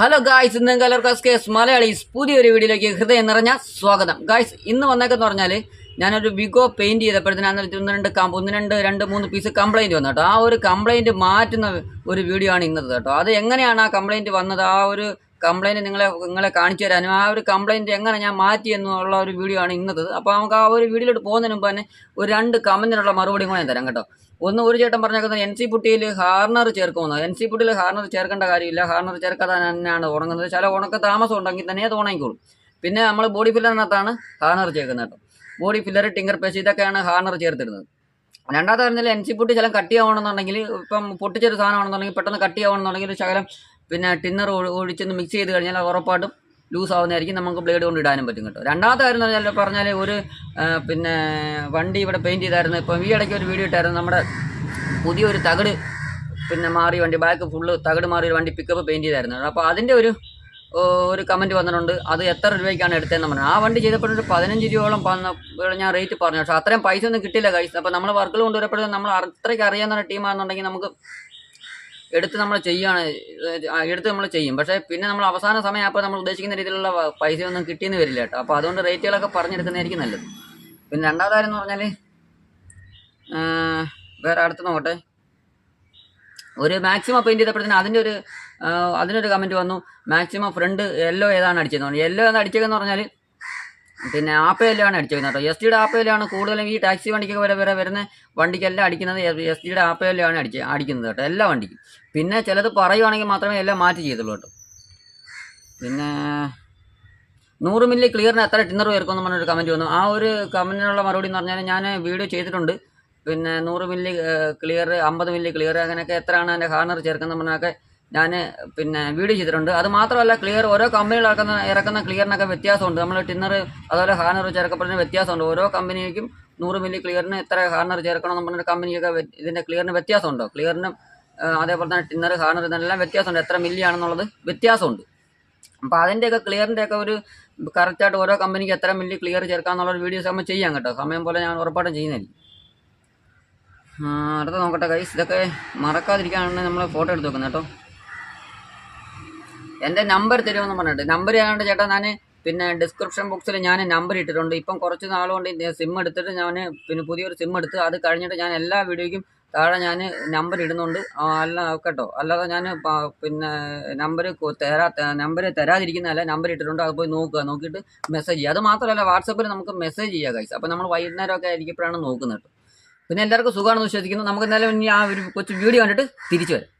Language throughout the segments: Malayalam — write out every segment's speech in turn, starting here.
ഹലോ ഗായ്സ് ഇന്ന് കലർ കേസ് മലയാളീസ് പുതിയൊരു വീഡിയോയിലേക്ക് ഹൃദയം നിറഞ്ഞ സ്വാഗതം. ഗായ്സ് ഇന്ന് വന്നേക്കെന്ന് പറഞ്ഞാൽ ഞാനൊരു വിഗോ പെയിന്റ് ചെയ്തപ്പോഴത്തേന് അന്നേരത്തെ ഒന്ന് രണ്ട് കമ്പ് ഒന്ന് രണ്ട് രണ്ട് മൂന്ന് പീസ് കംപ്ലൈന്റ് വന്നു കേട്ടോ. ആ ഒരു കംപ്ലൈന്റ് മാറ്റുന്ന ഒരു വീഡിയോ ആണ് ഇന്നത്തെ കേട്ടോ. അത് എങ്ങനെയാണ് ആ കംപ്ലൈന്റ് വന്നത്? ആ ഒരു കംപ്ലൈന്റ് നിങ്ങളെ നിങ്ങളെ കാണിച്ചു തരാനും ആ ഒരു കംപ്ലൈന്റ് എങ്ങനെ ഞാൻ മാറ്റി എന്നുള്ള ഒരു വീഡിയോ ആണ് ഇന്നത് അപ്പോൾ നമുക്ക് ആ ഒരു വീഡിയോയിലോട്ട് പോകുന്നതിന് മുമ്പ് തന്നെ ഒരു രണ്ട് കമന്റിനുള്ള മറുപടി കൂടെ ഞാൻ തരാം കേട്ടോ. ഒന്ന് ഒരു ചേട്ടൻ പറഞ്ഞേക്കുന്നത് എൻ സി പുട്ടിയിൽ ഹാർണർ ചേർക്കുമെന്ന്. എൻ സി പുട്ടിയിൽ ഹാർണർ ചേർക്കേണ്ട കാര്യമില്ല. ഹാർണർ ചേർക്കാതെ തന്നെയാണ് ഉണങ്ങുന്നത് ചില ഉണക്ക താമസം ഉണ്ടെങ്കിൽ തന്നെ അത് ഉണങ്ങിക്കോളും. പിന്നെ നമ്മൾ ബോഡി ഫില്ലറിനകത്താണ് ഹാർണർ ചേർക്കുന്നത്. കേട്ടോ ബോഡി ഫില്ലർ ടിങ്കർ പേസ്റ്റ് ഇതൊക്കെയാണ് ഹാർണർ ചേർത്തിരുന്നത് രണ്ടാമത്തെ പറഞ്ഞാൽ എൻ സി പുട്ടി ചില കട്ടിയാവണമെന്നുണ്ടെങ്കിൽ ഇപ്പം പൊട്ടിച്ചൊരു സാധനമാണെന്നുണ്ടെങ്കിൽ പെട്ടെന്ന് കട്ടിയാവണമെന്നുണ്ടെങ്കിൽ ശകലം പിന്നെ ടിന്നർ ഒഴിച്ചൊന്ന് മിക്സ് ചെയ്ത് കഴിഞ്ഞാൽ ഉറപ്പായിട്ടും ലൂസ് ആവുന്നതായിരിക്കും നമുക്ക് ബ്ലേഡ് കൊണ്ട് ഇടാനും പറ്റും കേട്ടോ. രണ്ടാമത്തെ കാര്യം എന്ന് പറഞ്ഞാൽ പറഞ്ഞാൽ ഒരു പിന്നെ വണ്ടി ഇവിടെ പെയിന്റ് ചെയ്തായിരുന്നു. ഇപ്പം ഈ ഇടയ്ക്ക് ഒരു വീഡിയോ ഇട്ടായിരുന്നു. നമ്മുടെ പുതിയൊരു തകട് പിന്നെ മാറി വണ്ടി ബാക്ക് ഫുള്ള് തകട് മാറിയ വണ്ടി പിക്കപ്പ് പെയിന്റ് ചെയ്തായിരുന്നു. അപ്പോൾ അതിന്റെ ഒരു ഒരു കമന്റ് വന്നിട്ടുണ്ട്. അത് എത്ര രൂപയ്ക്കാണ് എടുത്തതെന്ന് പറഞ്ഞു ആ വണ്ടി ചെയ്തപ്പോഴൊരു പതിനഞ്ച് രൂപയോളം ഞാൻ റേറ്റ് പറഞ്ഞു. പക്ഷേ അത്രയും പൈസ ഒന്നും കിട്ടില്ല കൈസ് അപ്പോൾ നമ്മൾ വർക്കുകൾ കൊണ്ടുവരപ്പോഴും നമ്മൾ അത്രയ്ക്ക് അറിയാവുന്ന ടീമാണെന്നുണ്ടെങ്കിൽ നമുക്ക് എടുത്ത് നമ്മൾ ചെയ്യാണ് എടുത്ത് നമ്മൾ ചെയ്യും. പക്ഷേ പിന്നെ നമ്മൾ അവസാന സമയം അപ്പോൾ നമ്മൾ ഉദ്ദേശിക്കുന്ന രീതിയിലുള്ള പൈസ പൈസയൊന്നും കിട്ടിയെന്ന് വരില്ല കേട്ടോ. അപ്പോൾ അതുകൊണ്ട് റേറ്റുകളൊക്കെ പറഞ്ഞെടുക്കുന്നതായിരിക്കും നല്ലത്. പിന്നെ രണ്ടാമത് കാര്യം എന്ന് പറഞ്ഞാൽ വേറെ അടുത്ത് നോക്കട്ടെ. ഒരു മാക്സിമം പെയിന്റ് ചെയ്തപ്പോഴത്തേന് അതിന്റെ ഒരു അതിനൊരു കമന്റ് വന്നു. മാക്സിമം ഫ്രണ്ട് യെല്ലോ ഏതാണ് അടിച്ചതെന്ന് പറഞ്ഞു. യെല്ലോ ഏതാണ് അടിച്ചതെന്ന് പറഞ്ഞാൽ പിന്നെ ആപ്പയിലാണ് അടിച്ചേക്കുന്നത്. കേട്ടോ എസ് ടിയുടെ ആപ്പയിലാണ് കൂടുതലും ഈ ടാക്സി വണ്ടിക്കൊക്കെ വരെ വരെ വരുന്ന വണ്ടിക്കെല്ലാം അടിക്കുന്നത് എസ് ടിയുടെ ആപ്പയിലാണ് അടിച്ച് അടിക്കുന്നത് കേട്ടോ എല്ലാ വണ്ടിക്കും. പിന്നെ ചിലത് പറയുവാണെങ്കിൽ മാത്രമേ എല്ലാം മാറ്റി ചെയ്തുള്ളൂ കേട്ടോ. പിന്നെ നൂറ് മില്ലി ക്ലിയറിന് എത്ര ടിന്നർ ചേർക്കുമെന്ന് പറഞ്ഞൊരു കമന്റ് വന്നു. ആ ഒരു കമന്റിനുള്ള മറുപടി എന്ന് പറഞ്ഞാൽ ഞാൻ വീഡിയോ ചെയ്തിട്ടുണ്ട്. പിന്നെ നൂറ് മില്ലി ക്ലിയർ അമ്പത് മില്ലി ക്ലിയർ അങ്ങനെയൊക്കെ എത്രയാണ് എന്റെ ഹാർണർ ചേർക്കുന്നത് പറഞ്ഞൊക്കെ ഞാൻ പിന്നെ വീഡിയോ ചെയ്തിട്ടുണ്ട്. അത് മാത്രമല്ല ക്ലിയർ ഓരോ കമ്പനികൾ ഇറക്കുന്ന ഇറക്കുന്ന ക്ലിയറിനൊക്കെ വ്യത്യാസമുണ്ട്. നമ്മൾ ടിന്നർ അതുപോലെ ഹാർണർ ചേർക്കപ്പെടുന്ന വ്യത്യാസമുണ്ട്. ഓരോ കമ്പനിക്കും നൂറ് മില്ലി ക്ലിയറിന് എത്ര ഹാർണർ ചേർക്കണം എന്ന് പറഞ്ഞൊരു കമ്പനിയൊക്കെ ഇതിന്റെ ക്ലിയറിന് വ്യത്യാസമുണ്ടോ? ക്ലിയറിനും അതേപോലെ തന്നെ ടിന്നർ ഹാർണർ ഇതെല്ലാം വ്യത്യാസമുണ്ട്. എത്ര മില്ലി ആണെന്നുള്ളത് വ്യത്യാസമുണ്ട്. അപ്പോൾ അതിന്റെയൊക്കെ ക്ലിയറിന്റെയൊക്കെ ഒരു കറക്റ്റായിട്ട് ഓരോ കമ്പനിക്ക് എത്ര മില്ലി ക്ലിയർ ചേർക്കാമെന്നുള്ളൊരു വീഡിയോസ് നമ്മൾ ചെയ്യാം കേട്ടോ. സമയം പോലെ ഞാൻ ഉറപ്പായിട്ടും ചെയ്യുന്നില്ല അടുത്ത നോക്കട്ടെ കൈസ് ഇതൊക്കെ മറക്കാതിരിക്കാനാണ് നമ്മൾ ഫോട്ടോ എടുത്ത് വെക്കുന്നത് കേട്ടോ. എന്റെ നമ്പർ തരുമെന്ന് പറഞ്ഞിട്ട്. നമ്പർ ചെയ്യാണ്ട് ചേട്ടാ ഞാൻ പിന്നെ ഡിസ്ക്രിപ്ഷൻ ബോക്സിൽ ഞാൻ നമ്പർ ഇട്ടിട്ടുണ്ട്. ഇപ്പം കുറച്ച് നാളുകൊണ്ട് സിം എടുത്തിട്ട് ഞാൻ പിന്നെ പുതിയൊരു സിം എടുത്ത് അത് കഴിഞ്ഞിട്ട് ഞാൻ എല്ലാ വീഡിയോയ്ക്കും താഴെ ഞാൻ നമ്പർ ഇടുന്നുണ്ട്. അല്ല കേട്ടോ. അല്ലാതെ ഞാൻ പിന്നെ നമ്പർ തരാ നമ്പർ തരാതിരിക്കുന്നതല്ല നമ്പർ ഇട്ടിട്ടുണ്ട്. അത് പോയി നോക്കുക. നോക്കിയിട്ട് മെസ്സേജ് ചെയ്യുക അത് മാത്രമല്ല വാട്സപ്പിൽ നമുക്ക് മെസ്സേജ് ചെയ്യുക കഴിച്ചു അപ്പോൾ നമ്മൾ വൈകുന്നേരമൊക്കെ ആയിരിക്കുമ്പോഴാണ് നോക്കുന്നത് പിന്നെ എല്ലാവർക്കും സുഖമാണെന്ന് വിശ്വസിക്കുന്നു. നമുക്ക് എന്തായാലും ഇനി ആ ഒരു കൊച്ചു വീഡിയോ കണ്ടിട്ട് തിരിച്ചു വരാം.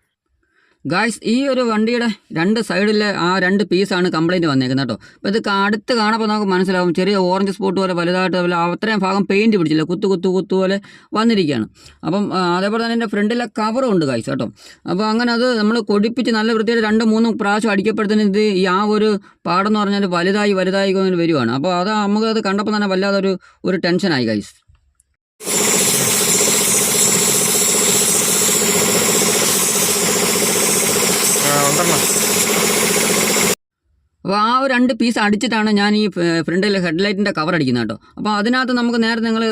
ഗായ്സ് ഈ ഒരു വണ്ടിയുടെ രണ്ട് സൈഡിലെ ആ രണ്ട് പീസാണ് കംപ്ലയിന്റ് വന്നേക്കുന്നത് കേട്ടോ. അപ്പോൾ ഇത് അടുത്ത് കാണുമ്പോൾ നമുക്ക് മനസ്സിലാവും. ചെറിയ ഓറഞ്ച് സ്പോട്ട് പോലെ വലുതായിട്ട് പോലെ അത്രയും ഭാഗം പെയിന്റ് പിടിച്ചില്ല. കുത്തു കുത്തു കുത്തു പോലെ വന്നിരിക്കുകയാണ്. അപ്പം അതേപോലെ തന്നെ എന്റെ ഫ്രണ്ടിലെ കവറും ഉണ്ട് ഗായ്സ് കേട്ടോ. അപ്പോൾ അങ്ങനെ അത് നമ്മൾ കൊടിപ്പിച്ച് നല്ല വൃത്തിയായിട്ട് രണ്ട് മൂന്ന് പ്രാവശ്യം അടിക്കപ്പെടുത്തുന്ന ഇത് ഈ ആ ഒരു പാടം എന്ന് പറഞ്ഞാൽ വലുതായി വലുതായി വരുവാണ്. അപ്പോൾ അത് നമുക്ക് അത് കണ്ടപ്പോൾ തന്നെ വല്ലാതെ ഒരു ഒരു ടെൻഷനായി ഗൈസ് അപ്പോൾ ആ രണ്ട് പീസ് അടിച്ചിട്ടാണ് ഞാൻ ഈ ഫ്രണ്ടിൽ ഹെഡ്ലൈറ്റിന്റെ കവർ അടിക്കുന്നത് കേട്ടോ. അപ്പോൾ അതിനകത്ത് നമുക്ക് നേരത്തെ നിങ്ങൾ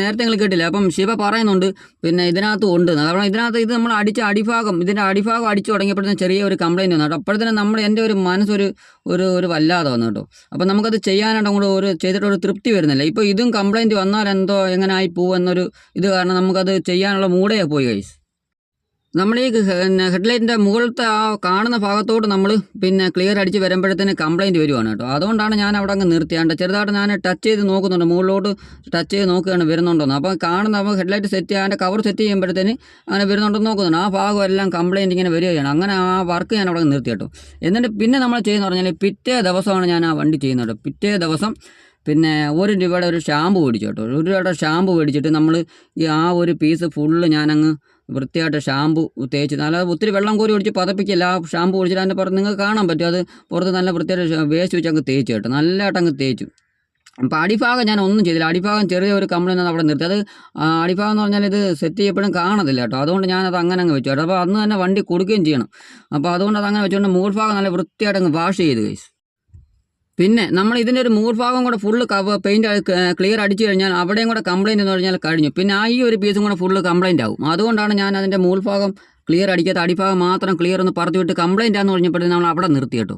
നേരത്തെ നിങ്ങൾ കേട്ടില്ല? അപ്പം ശിവ പറയുന്നുണ്ട് പിന്നെ ഇതിനകത്ത് ഉണ്ട്. കാരണം ഇതിനകത്ത് ഇത് നമ്മൾ അടിച്ച അടിഭാഗം ഇതിന്റെ അടിഭാഗം അടിച്ചു തുടങ്ങിയപ്പോഴത്തേന് ചെറിയ ഒരു കംപ്ലൈന്റ് വന്നു കേട്ടോ. അപ്പോഴത്തേനും നമ്മൾ എന്റെ ഒരു മനസ്സൊരു ഒരു ഒരു വല്ലാതെ വന്നു കേട്ടോ. അപ്പോൾ നമുക്കത് ചെയ്യാനായിട്ട് അങ്ങോട്ട് ഒരു ചെയ്തിട്ട് ഒരു തൃപ്തി വരുന്നില്ല. ഇപ്പോൾ ഇതും കംപ്ലൈന്റ് വന്നാൽ എന്തോ എങ്ങനെ ആയി പോകുമെന്നൊരു ഇത് കാരണം നമുക്കത് ചെയ്യാനുള്ള മൂടേ പോയി കൈസ് നമ്മൾ ഈ ഹെഡ്ലൈറ്റിന്റെ മുകളിലത്തെ ആ കാണുന്ന ഭാഗത്തോട്ട് നമ്മൾ പിന്നെ ക്ലിയർ അടിച്ച് വരുമ്പോഴത്തേന് കംപ്ലൈന്റ് വരുവാണ് കേട്ടോ. അതുകൊണ്ടാണ് ഞാൻ അവിടെ അങ്ങ് നിർത്തിയാണ്ട് ചെറുതായിട്ട് ഞാൻ ടച്ച് ചെയ്ത് നോക്കുന്നുണ്ട്. മുകളിലോട്ട് ടച്ച് ചെയ്ത് നോക്കുകയാണ് വരുന്നുണ്ടോന്ന്. അപ്പോൾ കാണുന്ന അപ്പോൾ ഹെഡ്ലൈറ്റ് സെറ്റ് ചെയ്യാൻ കവർ സെറ്റ് ചെയ്യുമ്പോഴത്തേന് അങ്ങനെ വരുന്നുണ്ടെന്ന് നോക്കുന്നുണ്ട്. ആ ഭാഗം എല്ലാം കംപ്ലൈന്റ് ഇങ്ങനെ വരികയാണ്. അങ്ങനെ ആ വർക്ക് ഞാൻ അവിടെ നിർത്തി കേട്ടോ. എന്നിട്ട് പിന്നെ നമ്മൾ ചെയ്യുന്ന പറഞ്ഞാൽ പിറ്റേ ദിവസമാണ് ഞാൻ ആ വണ്ടി ചെയ്യുന്നത് പിറ്റേ ദിവസം പിന്നെ ഒരു രൂപയുടെ ഒരു ഷാമ്പു മേടിച്ചു കേട്ടോ. ഒരു രൂപയുടെ ഷാമ്പു മേടിച്ചിട്ട് നമ്മൾ ഈ ആ ഒരു പീസ് ഫുള്ള് ഞാനങ്ങ് വൃത്തിയായിട്ട് ഷാമ്പു തേച്ച് നല്ല ഒത്തിരി വെള്ളം കോരി ഒഴിച്ച് പതപ്പിക്കില്ല. ആ ഷാമ്പു ഒഴിച്ചിട്ട് അതിന്റെ പുറത്ത് നിങ്ങൾക്ക് കാണാൻ പറ്റും. അത് പുറത്ത് നല്ല വൃത്തിയായിട്ട് വേസ്റ്റ് വെച്ച് അങ്ങ് തേച്ച് കേട്ടോ. നല്ലതായിട്ട് അങ്ങ് തേച്ചു. അപ്പോൾ അടിഭാഗം ഞാൻ ഒന്നും ചെയ്തില്ല. അടിഭാഗം ചെറിയ ഒരു കംപ്ലൈന്റ് അവിടെ നിർത്തി. അത് അടിഭാഗം എന്ന് പറഞ്ഞാൽ ഇത് സെറ്റ് ചെയ്യപ്പോഴും കാണത്തില്ല കേട്ടോ. അതുകൊണ്ട് ഞാനത് അങ്ങനെ അങ്ങ് വെച്ചു കേട്ടോ. അപ്പോൾ അന്ന് തന്നെ വണ്ടി കൊടുക്കുകയും ചെയ്യണം. അപ്പോൾ അതുകൊണ്ട് അത് അങ്ങനെ വെച്ചുകൊണ്ട് മുകൾ ഭാഗം നല്ല വൃത്തിയായിട്ട് അങ്ങ് വാഷ് ചെയ്ത് കഴിച്ചു പിന്നെ നമ്മൾ ഇതിന്റെ ഒരു മൂർഭാഗം കൂടെ ഫുള്ള് കവ പെയിന്റ് ക്ലിയർ അടിച്ചു കഴിഞ്ഞാൽ അവിടെയും കൂടെ കംപ്ലയിന്റ് എന്ന് പറഞ്ഞാൽ കഴിഞ്ഞു. പിന്നെ ആ ഈ ഒരു പീസും കൂടെ ഫുള്ള് കംപ്ലയിന്റ് ആവും. അതുകൊണ്ടാണ് ഞാൻ അതിന്റെ മൂൾഭാഗം ക്ലിയർ അടിക്കാത്ത അടിഭാഗം മാത്രം ക്ലിയർ ഒന്ന് പറഞ്ഞു വിട്ട് കംപ്ലയിന്റ് ആണെന്ന് പറഞ്ഞപ്പോഴത്തേക്കും നമ്മൾ അവിടെ നിർത്തി കേട്ടോ.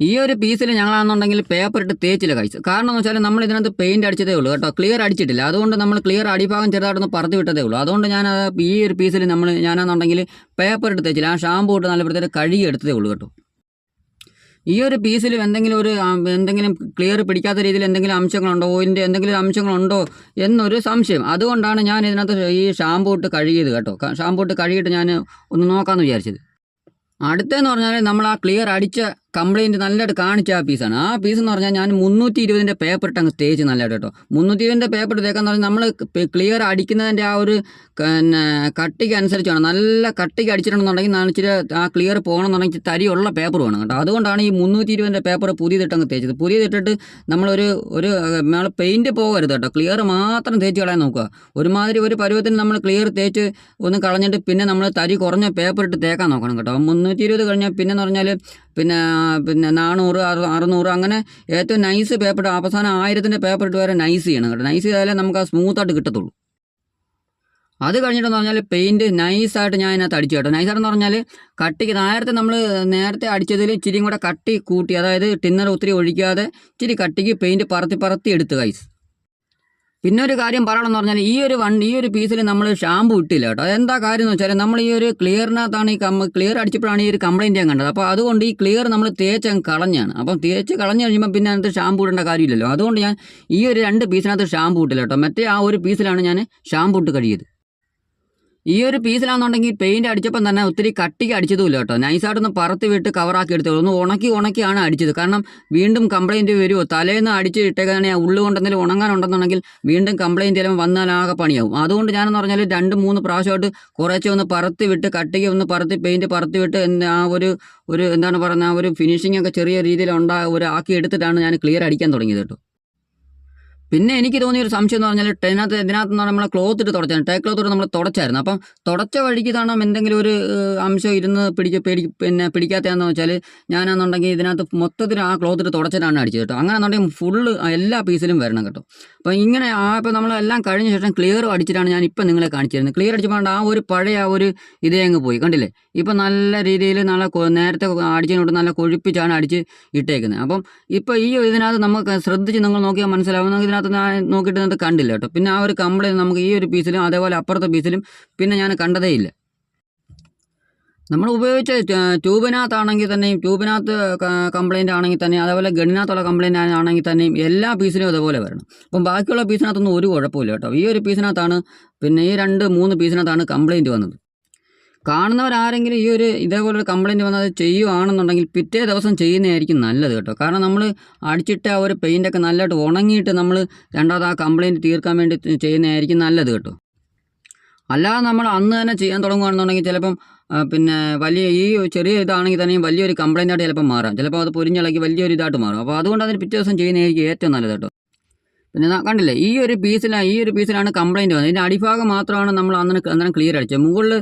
ഈ ഒരു പീസിൽ ഞങ്ങളാണെന്നുണ്ടെങ്കിൽ പേപ്പർ ഇട്ട് തേച്ചില്ല കഴിച്ചു കാരണം എന്ന് വെച്ചാൽ നമ്മൾ ഇതിനകത്ത് പെയിന്റ് അടിച്ചതേ ഉള്ളൂ കേട്ടോ. ക്ലിയർ അടിച്ചിട്ടില്ല. അതുകൊണ്ട് നമ്മൾ ക്ലിയർ അടിഭാഗം ചെറുതായിട്ടൊന്ന് പറഞ്ഞു വിട്ടതേ ഉള്ളൂ. അതുകൊണ്ട് ഞാൻ ഈ ഒരു പീസിൽ നമ്മൾ ഞാനാണെന്നുണ്ടെങ്കിൽ പേപ്പർ ഇട്ട് തേച്ചില്ല. ആ ഷാമ്പൂ ഇട്ട് നല്ല പ്രത്യേകം കഴുകി എടുത്തതേ ഉള്ളൂ കേട്ടോ. ഈ ഒരു പീസിൽ എന്തെങ്കിലും ഒരു എന്തെങ്കിലും ക്ലിയർ പിടിക്കാത്ത രീതിയിൽ എന്തെങ്കിലും അംശങ്ങളുണ്ടോ? ഓയിലിന്റെ എന്തെങ്കിലും അംശങ്ങളുണ്ടോ? എന്നൊരു സംശയം. അതുകൊണ്ടാണ് ഞാൻ ഇതിനകത്ത് ഈ ഷാമ്പൂ ഇട്ട് കഴുകിയത് കേട്ടോ. ഷാമ്പൂ ഇട്ട് കഴുകിയിട്ട് ഞാൻ ഒന്ന് നോക്കാമെന്ന് വിചാരിച്ചത്. അടുത്തെന്ന് പറഞ്ഞാൽ നമ്മൾ ആ ക്ലിയർ അടിച്ച കംപ്ലൈന്റ് നല്ലതായിട്ട് കാണിച്ച ആ പീസാണ് ആ പീസ് എന്ന് പറഞ്ഞാൽ ഞാൻ മുന്നൂറ്റി ഇരുപതിന്റെ പേപ്പർ ഇട്ട് അങ്ങ് തേച്ച് നല്ലതായിട്ട് കേട്ടോ. മുന്നൂറ്റി ഇരുപതിന്റെ പേപ്പർ ഇട്ടേക്കാന്ന് പറഞ്ഞാൽ നമ്മൾ ക്ലിയർ അടിക്കുന്നതിന്റെ ആ ഒരു പിന്നെ കട്ടിക്ക് അനുസരിച്ചാണ്. നല്ല കട്ടിക്ക് അടിച്ചിട്ടുണ്ടെന്നുണ്ടെങ്കിൽ ഞാൻ ഇച്ചിരി ആ ക്ലിയർ പോകണമെന്നുണ്ടെങ്കിൽ എന്നുണ്ടെങ്കിൽ തരിയുള്ള പേപ്പർ വേണം കേട്ടോ. അതുകൊണ്ടാണ് ഈ മുന്നൂറ്റി ഇരുപതിന്റെ പേപ്പർ പുതിയതിട്ട് അങ്ങ് തേച്ചത്. പുതിയതിട്ടിട്ട് നമ്മളൊരു ഒരു നമ്മൾ പെയിന്റ് പോകരുത് കേട്ടോ. ക്ലിയർ മാത്രം തേച്ച് കളയാൻ നോക്കുക. ഒരുമാതിരി ഒരു പരുവത്തിന് നമ്മൾ ക്ലിയർ തേച്ച് ഒന്ന് കളഞ്ഞിട്ട് പിന്നെ നമ്മൾ തരി കുറഞ്ഞ പേപ്പർ ഇട്ട് തേക്കാൻ നോക്കണം കേട്ടോ. മുന്നൂറ്റി ഇരുപത് കഴിഞ്ഞാൽ പിന്നെ എന്ന് പറഞ്ഞാൽ പിന്നെ പിന്നെ നാനൂറ് അറു അറുന്നൂറ് അങ്ങനെ ഏറ്റവും നൈസ് പേപ്പർ അവസാനം ആയിരത്തിന്റെ പേപ്പർ ഇട്ട് വരെ നൈസ് ചെയ്യണം കേട്ടോ. നൈസ് ചെയ്താലേ നമുക്ക് ആ സ്മൂത്തായിട്ട് കിട്ടത്തുള്ളൂ. അത് കഴിഞ്ഞിട്ടെന്ന് പറഞ്ഞാൽ പെയിന്റ് നൈസായിട്ട് ഞാൻ അതിനകത്ത് അടിച്ചു കേട്ടോ. നൈസായിട്ടെന്ന് പറഞ്ഞാൽ കട്ടിക്ക് നേരത്തെ നമ്മൾ നേരത്തെ അടിച്ചതിൽ ഇച്ചിരിയും കൂടെ കട്ടി കൂട്ടി അതായത് ടിന്നർ ഒത്തിരി ഒഴിക്കാതെ ഇച്ചിരി കട്ടിക്ക് പെയിന്റ് പറത്തി പറത്തി എടുത്ത് കൈസ് പിന്നെ ഒരു കാര്യം പറയണമെന്ന് പറഞ്ഞാൽ ഈ ഒരു വണ്ടി ഈ ഒരു പീസിൽ നമ്മൾ ഷാമ്പു ഇട്ടില്ല കേട്ടോ. എന്താ കാര്യം എന്ന് വെച്ചാൽ നമ്മൾ ഈ ഒരു ക്ലിയറിനകത്താണ് ഈ കമ്മ ക്ലിയർ അടിച്ചപ്പോഴാണ് ഈ ഒരു കംപ്ലൈന്റ് ഞാൻ കണ്ടത്. അപ്പോൾ അതുകൊണ്ട് ഈ ക്ലിയർ നമ്മൾ തേച്ച് കളഞ്ഞാണ്. അപ്പം തേച്ച് കളഞ്ഞ് കഴിയുമ്പോൾ പിന്നെ അതിനകത്ത് ഷാമ്പു ഇടേണ്ട കാര്യമില്ലല്ലോ. അതുകൊണ്ട് ഞാൻ ഈ ഒരു രണ്ട് പീസിനകത്ത് ഷാമ്പു ഇട്ടില്ല കേട്ടോ. മറ്റേ ആ ഒരു പീസിലാണ് ഞാൻ ഷാമ്പു ഇട്ട് കഴിയത് ഈ ഒരു പീസിലാണെന്നുണ്ടെങ്കിൽ പെയിന്റ് അടിച്ചപ്പം തന്നെ ഒത്തിരി കട്ടിക്ക് അടിച്ചതുമില്ല കേട്ടോ. നൈസായിട്ടൊന്ന് പറത്തി വിട്ട് കവറാക്കി എടുത്തത് ഒന്ന് ഉണക്കി ഉണക്കിയാണ് അടിച്ചത്. കാരണം വീണ്ടും കംപ്ലൈന്റ് വരുമോ തലേന്ന് അടിച്ച് ഇട്ടേക്കാണെങ്കിൽ ഉള്ളു കൊണ്ടെന്തെങ്കിലും ഉണങ്ങാനുണ്ടെന്നുണ്ടെങ്കിൽ വീണ്ടും കംപ്ലൈന്റ് ചിലപ്പോൾ വന്നാലാകെ പണിയാവും. അതുകൊണ്ട് ഞാനെന്ന് പറഞ്ഞാൽ രണ്ട് മൂന്ന് പ്രാവശ്യമായിട്ട് കുറേശ്ശെ ഒന്ന് പറത്തി വിട്ട് കട്ടിക്ക് ഒന്ന് പറത്തി പെയിന്റ് പറത്തി വിട്ട് ആ ഒരു ഒരു എന്താണ് പറയുന്നത് ആ ഒരു ഫിനിഷിംഗ് ഒക്കെ ചെറിയ രീതിയിൽ ഉണ്ടാ ഒരു ആക്കി എടുത്തിട്ടാണ് ഞാൻ ക്ലിയർ അടിക്കാൻ തുടങ്ങിയത് കേട്ടോ. പിന്നെ എനിക്ക് തോന്നിയ ഒരു സംശയം എന്ന് പറഞ്ഞാൽ ഇതിനകത്ത് ഇതിനകത്ത് നമ്മൾ ക്ലോത്ത് ഇട്ട് തുടച്ചാണ് ടേ ക്ലോത്ത് ഇട്ട് നമ്മൾ തുടച്ചായിരുന്നു. അപ്പം തുടച്ച വഴിക്ക് കാണാം എന്തെങ്കിലും ഒരു അംശം ഇരുന്ന് പിടിച്ച് പേടി പിന്നെ പിടിക്കാത്തതെന്ന് വെച്ചാൽ ഞാനാണെന്നുണ്ടെങ്കിൽ ഇതിനകത്ത് മൊത്തത്തിൽ ആ ക്ലോത്ത് ഇട്ട് തുടച്ചിട്ടാണ് അടിച്ചത് കേട്ടോ. അങ്ങനെയാണെന്നുണ്ടെങ്കിൽ ഫുള്ള് എല്ലാ പീസിലും വരണം കേട്ടോ. അപ്പം ഇങ്ങനെ ആ ഇപ്പം നമ്മളെല്ലാം കഴിഞ്ഞ ശേഷം ക്ലിയർ അടിച്ചിട്ടാണ് ഞാൻ ഇപ്പം നിങ്ങളെ കാണിച്ചിരുന്നത്. ക്ലിയർ അടിച്ചപ്പോൾ ആ ഒരു പഴയ ആ ഒരു ഇതേ അങ്ങ് പോയി. കണ്ടില്ലേ? ഇപ്പം നല്ല രീതിയിൽ നല്ല നേരത്തെ അടിച്ചതിനോട് നല്ല കൊഴുപ്പിച്ചാണ് അടിച്ച് ഇട്ടേക്കുന്നത്. അപ്പം ഇപ്പോൾ ഈ ഇതിനകത്ത് നമുക്ക് ശ്രദ്ധിച്ച് നിങ്ങൾ നോക്കിയാൽ മനസ്സിലാവും. നമുക്ക് ഇതിനകത്ത് ഞാൻ നോക്കിയിട്ട് കണ്ടില്ല കേട്ടോ. പിന്നെ ആ ഒരു കംപ്ലൈന്റ് നമുക്ക് ഈ ഒരു പീസിലും അതേപോലെ അപ്പുറത്തെ പീസിലും പിന്നെ ഞാൻ കണ്ടതേ ഇല്ല. നമ്മൾ ഉപയോഗിച്ച ട്യ- ട്യൂബിനകത്താണെങ്കിൽ തന്നെയും ട്യൂബിനകത്ത് കംപ്ലൈന്റ് ആണെങ്കിൽ തന്നെ അതേപോലെ ഗണ്ണിനകത്തുള്ള കംപ്ലൈന്റ് ആണെങ്കിൽ തന്നെയും എല്ലാ പീസിനും അതേപോലെ വരണം. അപ്പം ബാക്കിയുള്ള പീസിനകത്തൊന്നും ഒരു കുഴപ്പമില്ല കേട്ടോ. ഈ ഒരു പീസിനകത്താണ് പിന്നെ ഈ രണ്ട് മൂന്ന് പീസിനകത്താണ് കംപ്ലൈന്റ് വന്നത്. കാണുന്നവരാരെങ്കിലും ഈ ഒരു ഇതേപോലൊരു കംപ്ലയിന്റ് വന്നത് ചെയ്യുവാണെന്നുണ്ടെങ്കിൽ പിറ്റേ ദിവസം ചെയ്യുന്നതായിരിക്കും നല്ലത് കേട്ടോ. കാരണം നമ്മൾ അടിച്ചിട്ട് ആ ഒരു പെയിന്റൊക്കെ നല്ലതായിട്ട് ഉണങ്ങിയിട്ട് നമ്മൾ രണ്ടാമത് ആ കംപ്ലയിന്റ് തീർക്കാൻ വേണ്ടി ചെയ്യുന്നതായിരിക്കും നല്ലത് കേട്ടോ. അല്ലാതെ നമ്മൾ അന്ന് തന്നെ ചെയ്യാൻ തുടങ്ങുകയാണെന്നുണ്ടെങ്കിൽ ചിലപ്പം പിന്നെ വലിയ ഈ ചെറിയ ഇതാണെങ്കിൽ തന്നെയും വലിയൊരു കംപ്ലയിന്റായിട്ട് ചിലപ്പോൾ മാറാം. ചിലപ്പോൾ അത് പൊരിഞ്ഞിളക്കി വലിയൊരു ഇതായിട്ട് മാറും. അപ്പോൾ അതുകൊണ്ട് അതിന് പിറ്റേ ദിവസം ചെയ്യുന്നതായിരിക്കും ഏറ്റവും നല്ലത് കേട്ടോ. പിന്നെ കണ്ടില്ലേ? ഈ ഒരു പീസിലാണ് ഈ ഒരു പീസിലാണ് കംപ്ലയിന്റ് വന്നത്. ഇതിന്റെ അടിഭാഗം മാത്രമാണ് നമ്മൾ അന്നേരം അന്നേരം ക്ലിയർ അടിച്ചത്. മുകളിൽ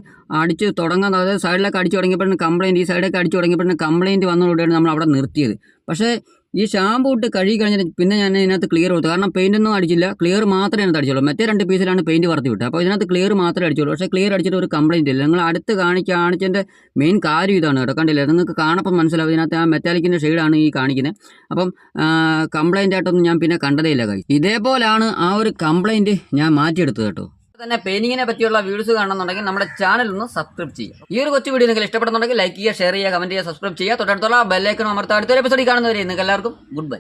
അടിച്ച് തുടങ്ങാൻ അതായത് സൈഡിലൊക്കെ അടിച്ച് തുടങ്ങിയപ്പോഴാണ് കംപ്ലയിന്റ് ഈ സൈഡൊക്കെ അടിച്ച് തുടങ്ങിയപ്പോഴാണ് കംപ്ലയിന്റ് വന്നതോടെയാണ് നമ്മൾ അവിടെ നിർത്തിയത്. പക്ഷേ ഈ ഷാമ്പു ഇട്ട് കഴുകി കഴിഞ്ഞിട്ട് പിന്നെ ഞാൻ ഇതിനകത്ത് ക്ലിയർ കൊടുത്തു. കാരണം പെയിന്റ് ഒന്നും അടിച്ചില്ല. ക്ലിയർ മാത്രമേ അതിനകത്ത് അടിച്ചുള്ളൂ. മറ്റേ രണ്ട് പീസിലാണ് പെയിന്റ് വറുത്ത് വിട്ടത്. അപ്പോൾ ഇതിനകത്ത് ക്ലിയർ മാത്രമേ അടിച്ചുള്ളൂ. പക്ഷേ ക്ലിയർ അടിച്ചിട്ട് ഒരു കംപ്ലൈന്റ് ഇല്ല. നിങ്ങൾ അടുത്ത് കാണിക്കുക കാണിച്ചതിന്റെ മെയിൻ കാര്യം ഇതാണ് കേട്ടോ. കണ്ടില്ലേ? നിങ്ങൾക്ക് കാണപ്പം മനസ്സിലാവും ഇതിനകത്ത് ആ മെറ്റാലിക്കിന്റെ ഷെയ്ഡാണ് ഈ കാണിക്കുന്നത് അപ്പം കംപ്ലൈന്റ് ആയിട്ടൊന്നും ഞാൻ പിന്നെ കണ്ടതേ ഇല്ല കൈ ഇതേപോലാണ് ആ ഒരു കംപ്ലൈന്റ് ഞാൻ മാറ്റിയെടുത്തത് കേട്ടോ. തന്നെ പെയിന്റിങ്ങിനെ പറ്റിയുള്ള വീഡിയോസ് കാണണമെന്നുണ്ടെങ്കിൽ നമ്മുടെ ചാനൽ ഒന്ന് സബ്സ്ക്രൈബ് ചെയ്യുക. ഈ ഒരു കൊച്ചു വീഡിയോ നിങ്ങൾക്ക് ഇഷ്ടപ്പെടുന്നുണ്ടെങ്കിൽ ലൈക്ക് ചെയ്യുക ഷെയർ ചെയ്യുക കമന്റ് ചെയ്യുക സബ്സ്ക്രൈബ് ചെയ്യുക. തൊട്ടടുത്തുള്ള ബെല്ലൈക്കൺ അമർത്തുക അടുത്തൊരു എപ്പിസോഡിൽ കാണുന്നവരെ നിങ്ങൾക്ക് എല്ലാവർക്കും ഗുഡ് ബൈ